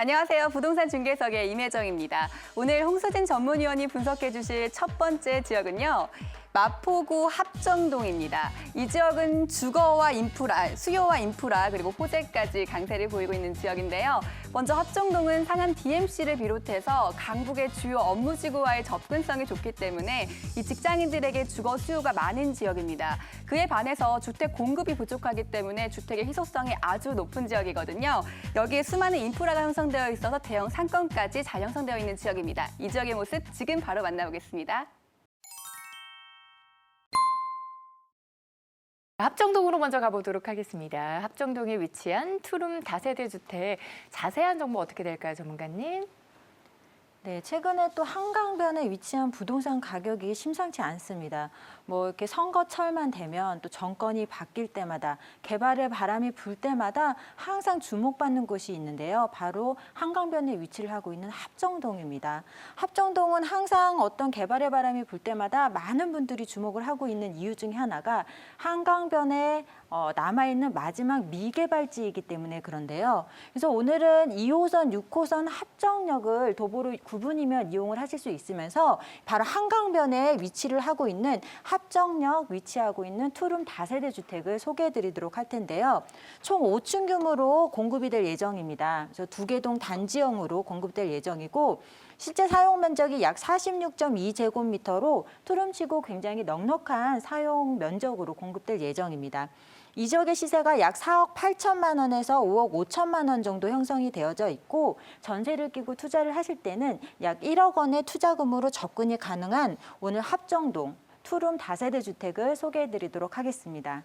안녕하세요. 부동산 중개석의 임혜정입니다. 오늘 홍수진 전문위원이 분석해 주실 첫 번째 지역은요. 마포구 합정동입니다. 이 지역은 주거와 인프라, 수요와 인프라 그리고 호재까지 강세를 보이고 있는 지역인데요. 먼저 합정동은 상암 DMC를 비롯해서 강북의 주요 업무지구와의 접근성이 좋기 때문에 이 직장인들에게 주거 수요가 많은 지역입니다. 그에 반해서 주택 공급이 부족하기 때문에 주택의 희소성이 아주 높은 지역이거든요. 여기에 수많은 인프라가 형성되어 있어서 대형 상권까지 잘 형성되어 있는 지역입니다. 이 지역의 모습 지금 바로 만나보겠습니다. 합정동으로 먼저 가보도록 하겠습니다. 합정동에 위치한 투룸 다세대 주택 자세한 정보 어떻게 될까요, 전문가님? 네, 최근에 또 한강변에 위치한 부동산 가격이 심상치 않습니다. 뭐 이렇게 선거철만 되면 또 정권이 바뀔 때마다 개발의 바람이 불 때마다 항상 주목받는 곳이 있는데요. 바로 한강변에 위치를 하고 있는 합정동입니다. 합정동은 항상 어떤 개발의 바람이 불 때마다 많은 분들이 주목을 하고 있는 이유 중에 하나가 한강변에 어, 남아있는 마지막 미개발지이기 때문에 그런데요. 그래서 오늘은 2호선, 6호선 합정역을 도보로 9분이면 이용을 하실 수 있으면서 바로 한강변에 위치를 하고 있는 합정역 위치하고 있는 투룸 다세대 주택을 소개해 드리도록 할 텐데요. 총 5층 규모로 공급이 될 예정입니다. 그래서 두개동 단지형으로 공급될 예정이고 실제 사용 면적이 약 46.2제곱미터로 투룸치고 굉장히 넉넉한 사용 면적으로 공급될 예정입니다. 이 지역의 시세가 약 4억 8천만 원에서 5억 5천만 원 정도 형성이 되어져 있고 전세를 끼고 투자를 하실 때는 약 1억 원의 투자금으로 접근이 가능한 오늘 합정동 투룸 다세대 주택을 소개해 드리도록 하겠습니다.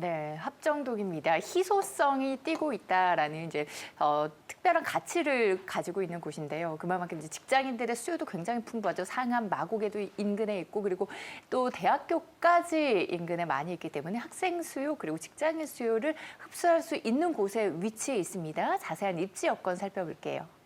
네, 합정동입니다. 희소성이 띄고 있다라는 이제 어, 특별한 가치를 가지고 있는 곳인데요. 그만큼 이제 직장인들의 수요도 굉장히 풍부하죠. 상암, 마곡에도 인근에 있고 그리고 또 대학교까지 인근에 많이 있기 때문에 학생 수요 그리고 직장인 수요를 흡수할 수 있는 곳에 위치해 있습니다. 자세한 입지 여건 살펴볼게요.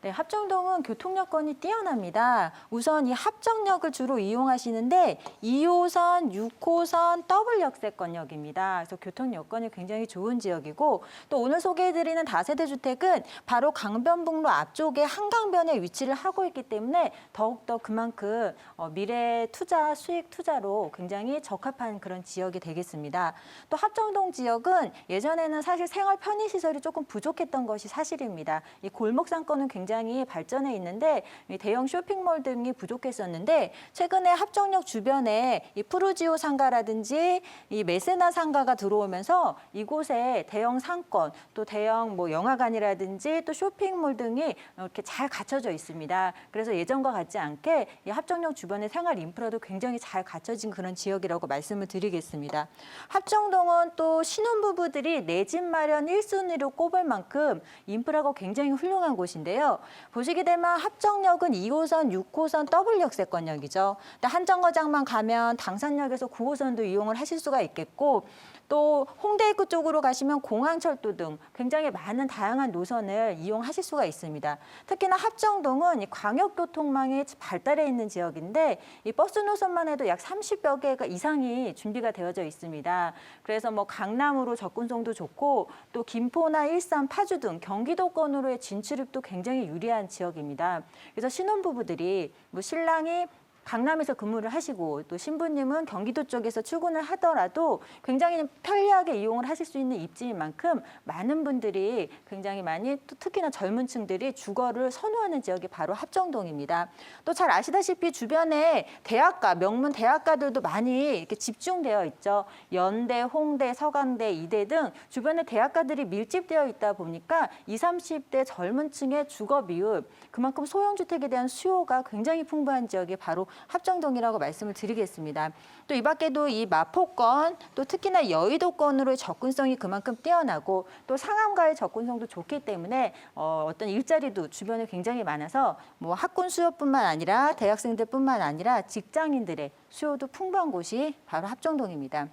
네, 합정동은 교통 여건이 뛰어납니다. 우선 이 합정역을 주로 이용하시는데 2호선, 6호선 더블 역세권역입니다. 그래서 교통 여건이 굉장히 좋은 지역이고 또 오늘 소개해드리는 다세대 주택은 바로 강변북로 앞쪽에 한강변에 위치를 하고 있기 때문에 더욱더 그만큼 어, 미래 투자, 수익 투자로 굉장히 적합한 그런 지역이 되겠습니다. 또 합정동 지역은 예전에는 사실 생활 편의 시설이 조금 부족했던 것이 사실입니다. 이 골목 상권은 굉장히 발전해 있는데 이 대형 쇼핑몰 등이 부족했었는데 최근에 합정역 주변에 이 푸르지오 상가라든지 이 메세나 상가가 들어오면서 이곳에 대형 상권 또 대형 뭐 영화관이라든지 또 쇼핑몰 등이 이렇게 잘 갖춰져 있습니다. 그래서 예전과 같지 않게 이 합정역 주변의 생활 인프라도 굉장히 잘 갖춰진 그런 지역이라고 말씀을 드리겠습니다. 합정동은 또 신혼부부들이 내 집 마련 1순위로 꼽을 만큼 인프라가 굉장히 훌륭한 곳인데요. 보시게 되면 합정역은 2호선, 6호선 더블 역세권역이죠. 한정거장만 가면 당산역에서 9호선도 이용을 하실 수가 있겠고 또 홍대 입구 쪽으로 가시면 공항철도 등 굉장히 많은 다양한 노선을 이용하실 수가 있습니다. 특히나 합정동은 이 광역교통망이 발달해 있는 지역인데 이 버스 노선만 해도 약 30여 개가 이상이 준비가 되어져 있습니다. 그래서 뭐 강남으로 접근성도 좋고 또 김포나 일산, 파주 등 경기도권으로의 진출입도 굉장히 유리한 지역입니다. 그래서 신혼부부들이 뭐 신랑이 강남에서 근무를 하시고 또 신부님은 경기도 쪽에서 출근을 하더라도 굉장히 편리하게 이용을 하실 수 있는 입지인 만큼 많은 분들이 굉장히 많이 또 특히나 젊은 층들이 주거를 선호하는 지역이 바로 합정동입니다. 또 잘 아시다시피 주변에 대학가, 명문 대학가들도 많이 이렇게 집중되어 있죠. 연대, 홍대, 서강대, 이대 등 주변에 대학가들이 밀집되어 있다 보니까 20, 30대 젊은 층의 주거 비율, 그만큼 소형 주택에 대한 수요가 굉장히 풍부한 지역이 바로 합정동이라고 말씀을 드리겠습니다. 또 이 밖에도 이 마포권 또 특히나 여의도권으로의 접근성이 그만큼 뛰어나고 또 상암과의 접근성도 좋기 때문에 어, 어떤 일자리도 주변에 굉장히 많아서 뭐 학군 수요뿐만 아니라 대학생들뿐만 아니라 직장인들의 수요도 풍부한 곳이 바로 합정동입니다.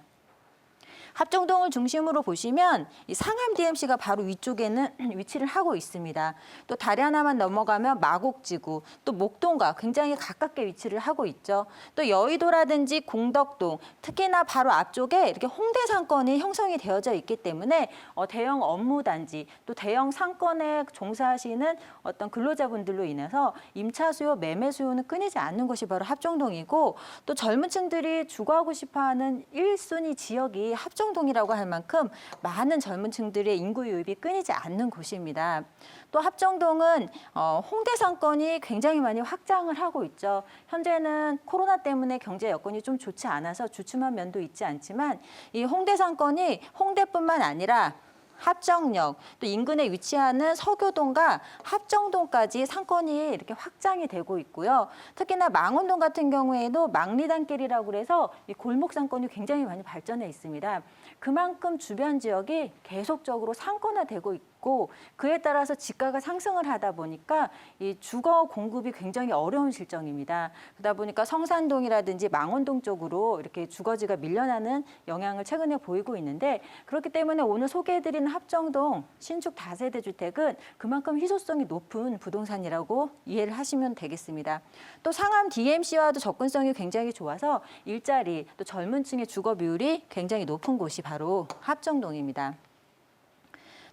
합정동을 중심으로 보시면 이 상암 DMC가 바로 위쪽에는 위치를 하고 있습니다. 또 다리 하나만 넘어가면 마곡지구, 또 목동과 굉장히 가깝게 위치를 하고 있죠. 또 여의도라든지 공덕동, 특히나 바로 앞쪽에 이렇게 홍대 상권이 형성이 되어져 있기 때문에 어, 대형 업무 단지, 또 대형 상권에 종사하시는 어떤 근로자분들로 인해서 임차 수요, 매매 수요는 끊이지 않는 곳이 바로 합정동이고 또 젊은 층들이 주거하고 싶어하는 일순위 지역이 합정 동이라고 할 만큼 많은 젊은 층들의 인구 유입이 끊이지 않는 곳입니다. 또 합정동은 어, 홍대 상권이 굉장히 많이 확장을 하고 있죠. 현재는 코로나 때문에 경제 여건이 좀 좋지 않아서 주춤한 면도 있지 않지만 이 홍대 상권이 홍대뿐만 아니라 합정역 또 인근에 위치하는 서교동과 합정동까지 상권이 이렇게 확장이 되고 있고요. 특히나 망원동 같은 경우에도 망리단길이라고 그래서 이 골목 상권이 굉장히 많이 발전해 있습니다. 그만큼 주변 지역이 계속적으로 상권화되고 있고 그에 따라서 지가가 상승을 하다 보니까 이 주거 공급이 굉장히 어려운 실정입니다. 그러다 보니까 성산동이라든지 망원동 쪽으로 이렇게 주거지가 밀려나는 영향을 최근에 보이고 있는데 그렇기 때문에 오늘 소개해드리는 합정동 신축 다세대 주택은 그만큼 희소성이 높은 부동산이라고 이해를 하시면 되겠습니다. 또 상암 DMC와도 접근성이 굉장히 좋아서 일자리 또 젊은 층의 주거 비율이 굉장히 높은 곳이 바로 합정동입니다.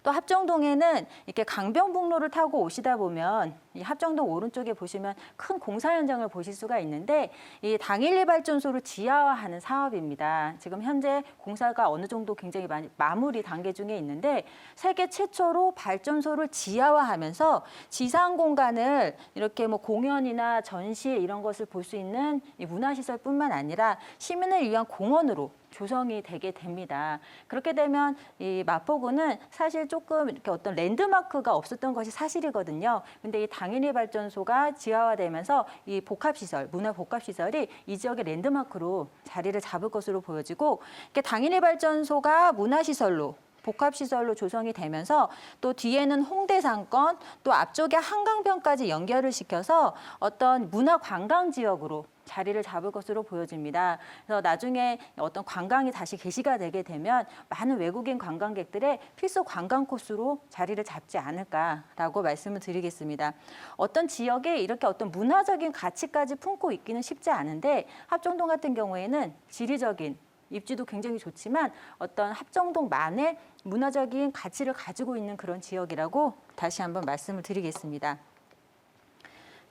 또 합정동에는 이렇게 강변북로를 타고 오시다 보면 이 합정동 오른쪽에 보시면 큰 공사 현장을 보실 수가 있는데 이 당일리 발전소를 지하화하는 사업입니다. 지금 현재 공사가 어느 정도 굉장히 많이 마무리 단계 중에 있는데 세계 최초로 발전소를 지하화하면서 지상 공간을 이렇게 뭐 공연이나 전시 이런 것을 볼 수 있는 이 문화시설뿐만 아니라 시민을 위한 공원으로 조성이 되게 됩니다. 그렇게 되면 이 마포구는 사실 조금 이렇게 어떤 랜드마크가 없었던 것이 사실이거든요. 근데 이 당일리 발전소가 지하화되면서 이 복합시설, 문화 복합시설이 이 지역의 랜드마크로 자리를 잡을 것으로 보여지고 당일리 발전소가 문화시설로 복합시설로 조성이 되면서 또 뒤에는 홍대 상권, 또 앞쪽에 한강변까지 연결을 시켜서 어떤 문화 관광 지역으로 자리를 잡을 것으로 보여집니다. 그래서 나중에 어떤 관광이 다시 개시가 되게 되면 많은 외국인 관광객들의 필수 관광 코스로 자리를 잡지 않을까라고 말씀을 드리겠습니다. 어떤 지역에 이렇게 어떤 문화적인 가치까지 품고 있기는 쉽지 않은데 합정동 같은 경우에는 지리적인 입지도 굉장히 좋지만 어떤 합정동만의 문화적인 가치를 가지고 있는 그런 지역이라고 다시 한번 말씀을 드리겠습니다.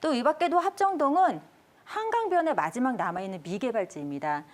또 이 밖에도 합정동은 한강변의 마지막 남아있는 미개발지입니다.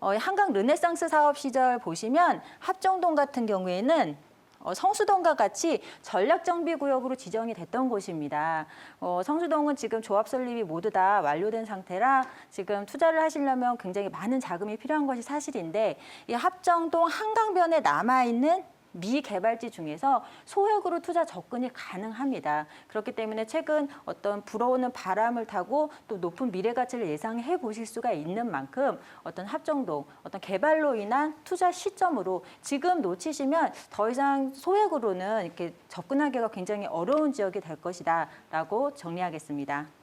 어, 한강 르네상스 사업 시절 보시면 합정동 같은 경우에는 어, 성수동과 같이 전략정비구역으로 지정이 됐던 곳입니다. 어, 성수동은 지금 조합 설립이 모두 다 완료된 상태라 지금 투자를 하시려면 굉장히 많은 자금이 필요한 것이 사실인데 이 합정동 한강변에 남아있는 미개발지 중에서 소액으로 투자 접근이 가능합니다. 그렇기 때문에 최근 어떤 불어오는 바람을 타고 또 높은 미래 가치를 예상해 보실 수가 있는 만큼 어떤 합정동, 어떤 개발로 인한 투자 시점으로 지금 놓치시면 더 이상 소액으로는 이렇게 접근하기가 굉장히 어려운 지역이 될 것이다라고 정리하겠습니다.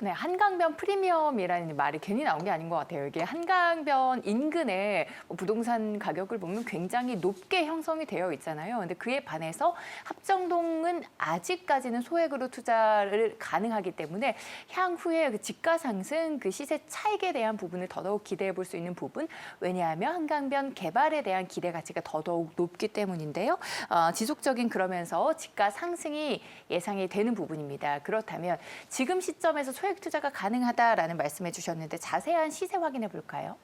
네, 한강변 프리미엄이라는 말이 괜히 나온 게 아닌 것 같아요. 이게 한강변 인근에 뭐 부동산 가격을 보면 굉장히 높게 형성이 되어 있잖아요. 근데 그에 반해서 합정동은 아직까지는 소액으로 투자를 가능하기 때문에 향후에 그 집가 상승, 그 시세 차익에 대한 부분을 더더욱 기대해 볼 수 있는 부분. 왜냐하면 한강변 개발에 대한 기대 가치가 더더욱 높기 때문인데요. 어, 지속적인 그러면서 집가 상승이 예상이 되는 부분입니다. 그렇다면 지금 시점에서 소액 투자가 가능하다라는 말씀해 주셨는데 자세한 시세 확인해 볼까요?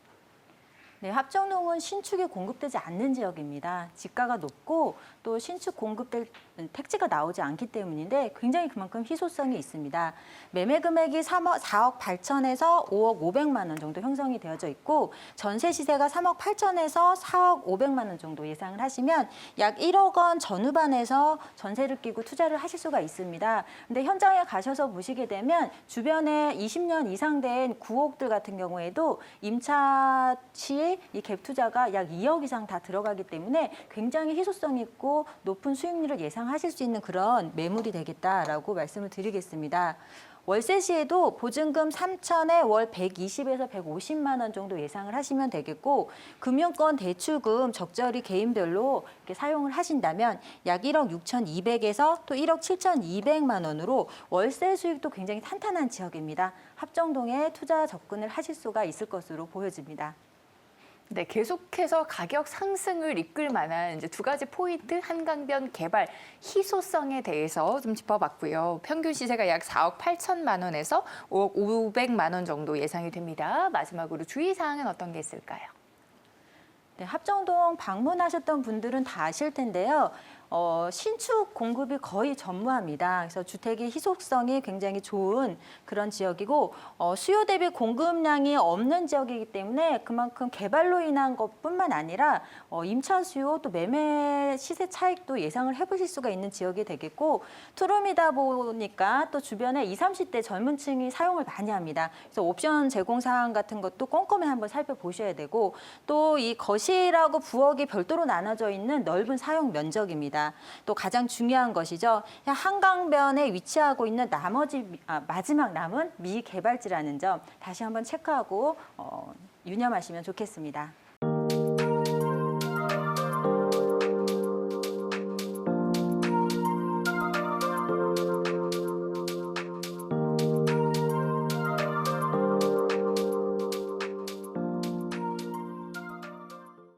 네, 합정동은 신축이 공급되지 않는 지역입니다. 지가가 높고 또 신축 공급될 택지가 나오지 않기 때문인데 굉장히 그만큼 희소성이 있습니다. 매매 금액이 3억, 4억 8천에서 5억 500만 원 정도 형성이 되어져 있고 전세 시세가 3억 8천에서 4억 500만 원 정도 예상을 하시면 약 1억 원 전후반에서 전세를 끼고 투자를 하실 수가 있습니다. 근데 현장에 가셔서 보시게 되면 주변에 20년 이상 된 구옥들 같은 경우에도 임차 시에 이 갭 투자가 약 2억 이상 다 들어가기 때문에 굉장히 희소성 있고 높은 수익률을 예상 하실 수 있는 그런 매물이 되겠다라고 말씀을 드리겠습니다. 월세 시에도 보증금 3천에 월 120에서 150만 원 정도 예상을 하시면 되겠고 금융권 대출금 적절히 개인별로 사용을 하신다면 약 1억 6,200에서 또 1억 7,200만 원으로 월세 수익도 굉장히 탄탄한 지역입니다. 합정동에 투자 접근을 하실 수가 있을 것으로 보여집니다. 네, 계속해서 가격 상승을 이끌 만한 이제 두 가지 포인트 한강변 개발 희소성에 대해서 좀 짚어봤고요. 평균 시세가 약 4억 8천만 원에서 5억 500만 원 정도 예상이 됩니다. 마지막으로 주의 사항은 어떤 게 있을까요? 네, 합정동 방문하셨던 분들은 다 아실 텐데요. 어, 신축 공급이 거의 전무합니다. 그래서 주택의 희소성이 굉장히 좋은 그런 지역이고 어, 수요 대비 공급량이 없는 지역이기 때문에 그만큼 개발로 인한 것뿐만 아니라 어, 임차 수요 또 매매 시세 차익도 예상을 해보실 수가 있는 지역이 되겠고 투룸이다 보니까 또 주변에 20, 30대 젊은 층이 사용을 많이 합니다. 그래서 옵션 제공 사항 같은 것도 꼼꼼히 한번 살펴보셔야 되고 또 이 거실하고 부엌이 별도로 나눠져 있는 넓은 사용 면적입니다. 또 가장 중요한 것이죠. 한강변에 위치하고 있는 나머지 미- 아, 마지막 남은 미개발지라는 점 다시 한번 체크하고 어, 유념하시면 좋겠습니다.